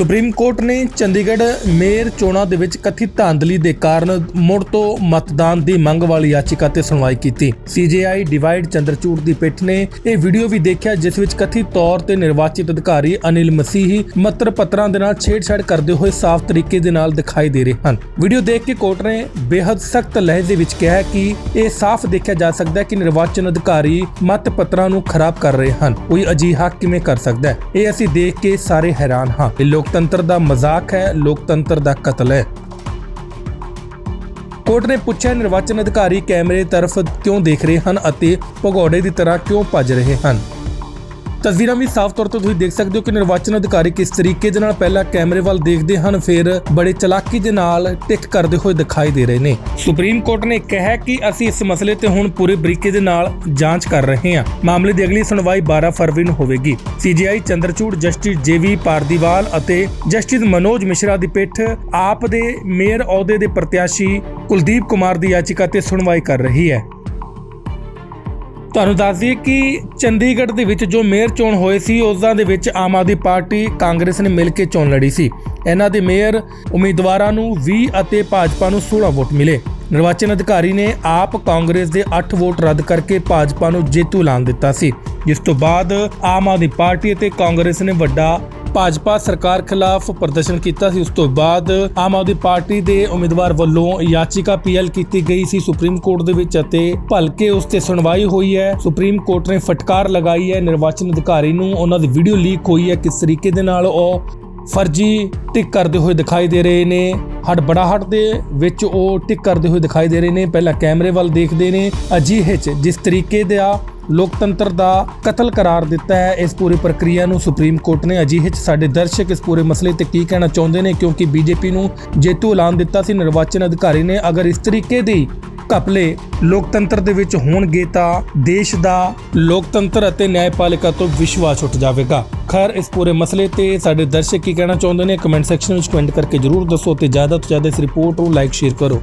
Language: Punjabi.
ਸੁਪਰੀਮ ਕੋਰਟ ਨੇ ਚੰਡੀਗੜ੍ਹ ਮੇਅਰ ਚੋਣਾਂ ਦੇ ਵਿੱਚ ਕਥਿਤ ਧਾਂਦਲੀ ਦੇ ਕਾਰਨ ਮੁੜ ਤੋਂ ਮਤਦਾਨ ਦੀ ਮੰਗ ਵਾਲੀ ਯਾਚੀਕਾ ਤੇ ਸੁਣਵਾਈ ਕੀਤੀ। ਸੀਜੇਆਈ ਡਿਵਾਈਡ ਚੰਦਰਚੂੜ ਦੀ ਪਿੱਠ ਨੇ ਇਹ ਵੀਡੀਓ ਵੀ ਦੇਖਿਆ, ਜਿਸ ਵਿੱਚ ਕਥਿਤ ਤੌਰ ਤੇ ਨਿਰਵਾਚਿਤ ਅਧਿਕਾਰੀ ਅਨਿਲ ਮਸੀਹੀ ਮੱਤਰ ਪੱਤਰਾਂ ਦੇ ਨਾਲ ਛੇੜਛਾੜ ਕਰਦੇ ਹੋਏ ਸਾਫ਼ ਤਰੀਕੇ ਦੇ ਨਾਲ ਦਿਖਾਈ ਦੇ ਰਹੇ ਹਨ। ਵੀਡੀਓ ਦੇਖ ਕੇ ਕੋਰਟ ਨੇ ਬੇहद ਸਖਤ ਲਹਿਜੇ ਵਿੱਚ ਕਿਹਾ ਕਿ ਇਹ ਸਾਫ਼ ਦੇਖਿਆ ਜਾ ਸਕਦਾ ਹੈ ਕਿ ਨਿਰਵਾਚਨ ਅਧਿਕਾਰੀ ਮਤ ਪੱਤਰਾਂ ਨੂੰ ਖਰਾਬ ਕਰ ਰਹੇ ਹਨ। ਕੋਈ ਅਜਿਹਾ ਕਿਵੇਂ ਕਰ ਸਕਦਾ ਹੈ? ਇਹ ਅਸੀਂ ਦੇਖ ਕੇ ਸਾਰੇ ਹੈਰਾਨ ਹਾਂ। ਇਹ ਲੋਕ ਲੋਕਤੰਤਰ ਦਾ ਮਜ਼ਾਕ ਹੈ, ਲੋਕਤੰਤਰ ਦਾ ਕਤਲ ਹੈ। ਕੋਰਟ ਨੇ ਪੁੱਛਿਆ, ਨਿਰਵਾਚਨ ਅਧਿਕਾਰੀ ਕੈਮਰੇ ਤਰਫ ਕਿਉਂ ਦੇਖ ਰਹੇ ਹਨ ਅਤੇ ਭਗੌੜੇ ਦੀ ਤਰ੍ਹਾਂ ਕਿਉਂ ਭੱਜ ਰਹੇ ਹਨ? ਤਸਵੀਰਾਂ ਵੀ ਸਾਫ਼ ਤੌਰ ਤੇ ਤੁਸੀਂ ਦੇਖ ਸਕਦੇ ਹੋ ਕਿ ਨਿਰਵਾਚਨ ਅਧਿਕਾਰੀ ਕਿਸ ਤਰੀਕੇ ਦੇ ਨਾਲ ਪਹਿਲਾਂ ਕੈਮਰੇ ਵੱਲ ਦੇਖਦੇ ਹਨ, ਫਿਰ ਬੜੇ ਚਲਾਕੀ ਦੇ ਨਾਲ ਟਿਕ ਕਰਦੇ ਹੋਏ ਦਿਖਾਈ ਦੇ ਰਹੇ ਨੇ। ਸੁਪਰੀਮ ਕੋਰਟ ਨੇ ਕਿਹਾ ਕਿ ਅਸੀਂ ਇਸ ਮਸਲੇ ਤੇ ਹੁਣ ਪੂਰੇ ਬਰੀਕੇ ਦੇ ਨਾਲ ਜਾਂਚ ਕਰ ਰਹੇ ਹਾਂ। ਮਾਮਲੇ ਦੀ ਅਗਲੀ ਸੁਣਵਾਈ 12 ਫਰਵਰੀ ਨੂੰ ਹੋਵੇਗੀ। ਸੀਜੀਆਈ ਚੰਦਰਚੂੜ ਜਸਟਿਸ ਜੇਵੀ ਪਾਰਦੀਵਾਲ ਅਤੇ ਜਸਟਿਸ ਮਨੋਜ ਮਿਸ਼ਰਾ ਦੀ ਪਿੱਠ ਆਪ ਦੇ ਮੇਅਰ ਅਹੁਦੇ ਦੇ ਪ੍ਰਤਿਆਸ਼ੀ ਕੁਲਦੀਪ ਕੁਮਾਰ ਦੀ ਯਾਚਿਕਾ ਤੇ ਸੁਣਵਾਈ ਕਰ ਰਹੀ ਹੈ। ਤੁਹਾਨੂੰ ਦੱਸ ਦਈਏ ਕਿ ਚੰਡੀਗੜ੍ਹ ਦੇ ਵਿੱਚ ਜੋ ਮੇਅਰ ਚੋਣ ਹੋਏ ਸੀ, ਉਸਦਾ ਦੇ ਵਿੱਚ ਆਮ ਆਦਮੀ ਪਾਰਟੀ ਕਾਂਗਰਸ ਨੇ ਮਿਲ ਕੇ ਚੋਣ ਲੜੀ ਸੀ। ਇਹਨਾਂ ਦੇ ਮੇਅਰ ਉਮੀਦਵਾਰਾਂ ਨੂੰ 20 ਅਤੇ ਭਾਜਪਾ ਨੂੰ 16 ਵੋਟ ਮਿਲੇ। ਨਿਰਵਾਚਨ ਅਧਿਕਾਰੀ ਨੇ ਆਪ ਕਾਂਗਰਸ ਦੇ 8 ਵੋਟ ਰੱਦ ਕਰਕੇ ਭਾਜਪਾ ਨੂੰ ਜੇਤੂ ਐਲਾਨ ਦਿੱਤਾ ਸੀ। ਜਿਸ ਤੋਂ ਬਾਅਦ ਆਮ ਆਦਮੀ ਪਾਰਟੀ ਅਤੇ ਕਾਂਗਰਸ ਨੇ ਵੱਡਾ ਭਾਜਪਾ ਸਰਕਾਰ ਖਿਲਾਫ ਪ੍ਰਦਰਸ਼ਨ ਕੀਤਾ ਸੀ, ਉਸ ਤੋਂ ਬਾਅਦ ਆਮ ਆਦਮੀ ਪਾਰਟੀ ਦੇ ਉਮੀਦਵਾਰ ਵੱਲੋਂ ਯਾਚਿਕਾ ਪੀਐਲ ਕੀਤੀ ਗਈ ਸੀ ਸੁਪਰੀਮ ਕੋਰਟ ਦੇ ਵਿੱਚ ਅਤੇ ਭਲਕੇ ਉਸ ਤੇ ਸੁਣਵਾਈ ਹੋਈ ਹੈ। ਸੁਪਰੀਮ ਕੋਰਟ ਨੇ ਫਟਕਾਰ ਲਗਾਈ ਹੈ, ਨਿਰਵਾਚਨ ਅਧਿਕਾਰੀ ਨੂੰ ਉਹਨਾਂ ਦੀ ਵੀਡੀਓ ਲੀਕ ਹੋਈ ਹੈ। ਕਿਸ ਤਰੀਕੇ ਦੇ ਨਾਲ ਉਹ ਫਰਜ਼ੀ ਟਿਕ ਕਰਦੇ ਹੋਏ ਦਿਖਾਈ ਦੇ ਰਹੇ ਨੇ? ਹੜਬੜਾਹਟ ਦੇ ਵਿੱਚ ਉਹ ਟਿਕ ਕਰਦੇ ਹੋਏ ਦਿਖਾਈ ਦੇ ਰਹੇ ਨੇ। ਪਹਿਲਾਂ ਕੈਮਰੇ ਵੱਲ ਦੇਖਦੇ ਨੇ। ਅਜਿਹੇ ਚ ਜਿਸ ਤਰੀਕੇ ਦਾ ਲੋਕਤੰਤਰ ਦਾ ਕਤਲ ਕਰਾਰ ਦਿੱਤਾ ਹੈ। ਇਸ ਪੂਰੀ ਪ੍ਰਕਿਰਿਆ ਨੂੰ ਸੁਪਰੀਮ ਕੋਰਟ ਨੇ ਅਜਿਹੇ ਚ ਸਾਡੇ ਦਰਸ਼ਕ ਇਸ ਪੂਰੇ ਮਸਲੇ ਤੇ ਕੀ ਕਹਿਣਾ ਚਾਹੁੰਦੇ ਨੇ? ਕਿਉਂਕਿ ਬੀਜੇਪੀ ਨੂੰ ਜੇਤੂ ਐਲਾਨ ਦਿੱਤਾ ਸੀ, ਨਿਰਵਾਚਨ ਅਧਿਕਾਰੀ ਨੇ। ਅਗਰ ਇਸ ਤਰੀਕੇ ਦੀ ਘਪਲੇ ਲੋਕਤੰਤਰ ਦੇ ਵਿੱਚ ਹੋਣਗੇ ਤਾਂ ਦੇਸ਼ ਦਾ ਲੋਕਤੰਤਰ ਅਤੇ ਨਿਆਂਪਾਲਿਕਾ ਤੋਂ ਵਿਸ਼ਵਾਸ ਉੱਠ ਜਾਵੇਗਾ। ਖੈਰ, ਇਸ ਪੂਰੇ ਮਸਲੇ ਤੇ ਸਾਡੇ ਦਰਸ਼ਕ ਕੀ ਕਹਿਣਾ ਚਾਹੁੰਦੇ ਨੇ? ਕਮੈਂਟ ਸੈਕਸ਼ਨ ਵਿੱਚ ਕਮੈਂਟ ਕਰਕੇ ਜਰੂਰ ਦੱਸੋ ਤੇ ਜ਼ਿਆਦਾ ਤੋਂ ਜ਼ਿਆਦਾ ਇਸ ਰਿਪੋਰਟ ਨੂੰ ਲਾਈਕ, ਸ਼ੇਅਰ ਕਰੋ।